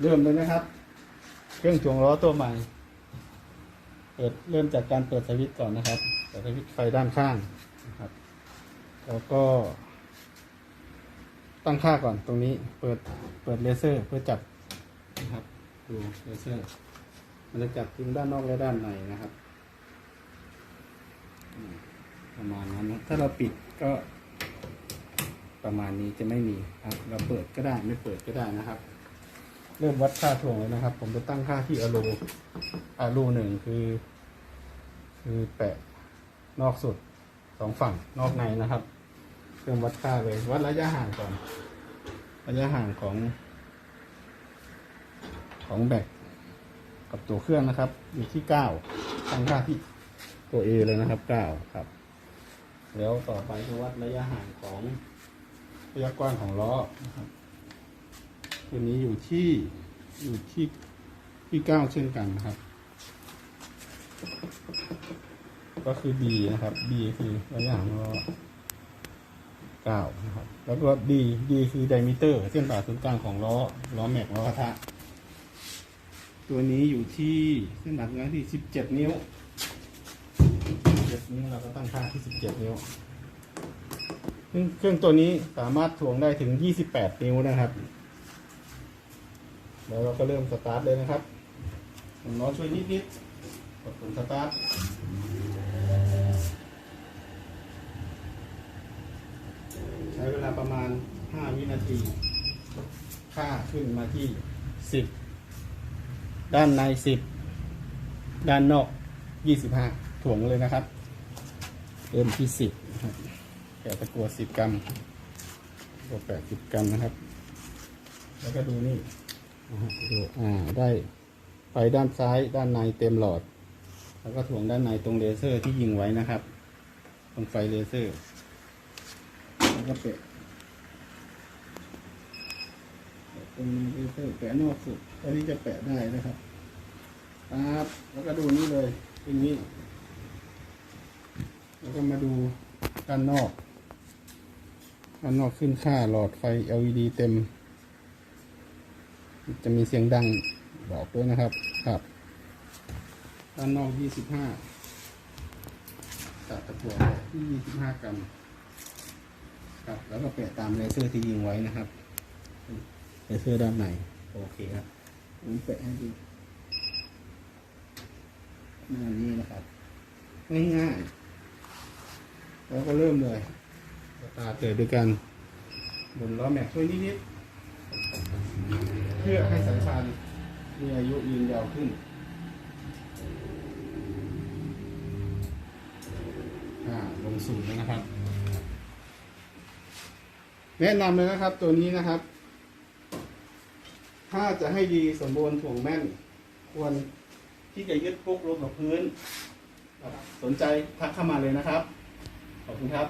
เริ่มเลยนะครับ เครื่องถ่วงล้อตัวใหม่ เปิดเริ่มจากการเปิดสวิตช์ก่อนนะครับ เปิดสวิตช์ไฟด้านข้างนะครับ แล้วก็ ตั้งค่าก่อนตรงนี้ เปิดเปิดเลเซอร์เพื่อจับนะครับ ดูเลเซอร์ มันจะจับทั้งด้านนอกและด้านในนะครับ ประมาณนั้นนะถ้าเราปิดก็ประมาณนี้จะไม่มีครับ เราเปิดก็ได้ไม่เปิดก็ได้นะครับ เริ่มวัดค่าถ่วงเลยนะครับ ผมจะตั้งค่าที่อะโลอะโลหนึ่งคือ คือแปะนอกสุดสองฝั่งนอกในนะครับเรื่องวัดค่าเลยวัดระยะห่างก่อน ระยะห่างของ ของแบตกับตัวเครื่องนะครับ อยู่ที่เก้าตั้งค่าที่ตัว A เลยนะครับเก้าครับ แล้วต่อไปก็วัดระยะห่างของระยะกว้างของล้อนะครับ ตัวนี้อยู่ที่อยู่ที่ที่เก้าเช่นกันนะครับ ก็คือ B นะครับ B คือระยะห่างของล้อเก้านะครับ แล้วก็ D D คือ diameter เส้นผ่าศูนย์กลางของล้อล้อแม็กล้อกระทะตัวนี้อยู่ที่เส้นผ่าศูนย์กลางที่สิบเจ็ดนิ้วเจ็ดนิ้วเราก็ตั้งค่าที่สิบเจ็ดนิ้วซึ่งเครื่องตัวนี้สามารถถ่วงได้ถึง28นิ้วนะครับ แล้วเราก็เริ่มสตาร์ทเลยนะครับน้องช่วยนิดๆกดปุ่มสตาร์ทใช้เวลาประมาณ 5 วินาที ค่าขึ้นมาที่ 10 ด้านใน 10 ด้านนอก 25 ถ่วงเลยนะครับ เริ่มที่ 10นะครับแกะตะกัวสิบกรัมตัวแปดสิบกรัมนะครับ แล้วก็ดูนี่ อ่าได้ไฟด้านซ้ายด้านในเต็มหลอด แล้วก็ถ่วงด้านในตรงเลเซอร์ที่ยิงไว้นะครับ ตรงไฟเลเซอร์แล้วก็แปะแปะตรงเลเซอร์แปะนอกสุดอันนี้จะแปะได้นะครับครับแล้วก็ดูนี่เลยตรงนี้ แล้วก็มาดูด้านนอกด้านนอกขึ้นค่าหลอดไฟ LED เต็ม จะมีเสียงดังบอกด้วยนะครับครับด้านนอก 25ตัดตะกั่วที่ 25 กรัมครับแล้วก็แปะตามเลเซอร์ที่ยิงไว้นะครับเลเซอร์ด้านในโอเคครับผมแปะให้ดูหน้านี้นะครับง่ายๆแล้วก็เริ่มเลยตาเลยด้วยกันบนล้อแม็กช่วยนิดๆ พื่อให้สายพานมีอายุยืนยาวขึ้นลงสูงแล้วนะครับ แนะนำเลยนะครับตัวนี้นะครับ ถ้าจะให้ดีสมบูรณ์ถ่วงแม่น ควรที่จะยึดปุ๊กลงกับพื้น สนใจทักเข้ามาเลยนะครับ ขอบคุณครับ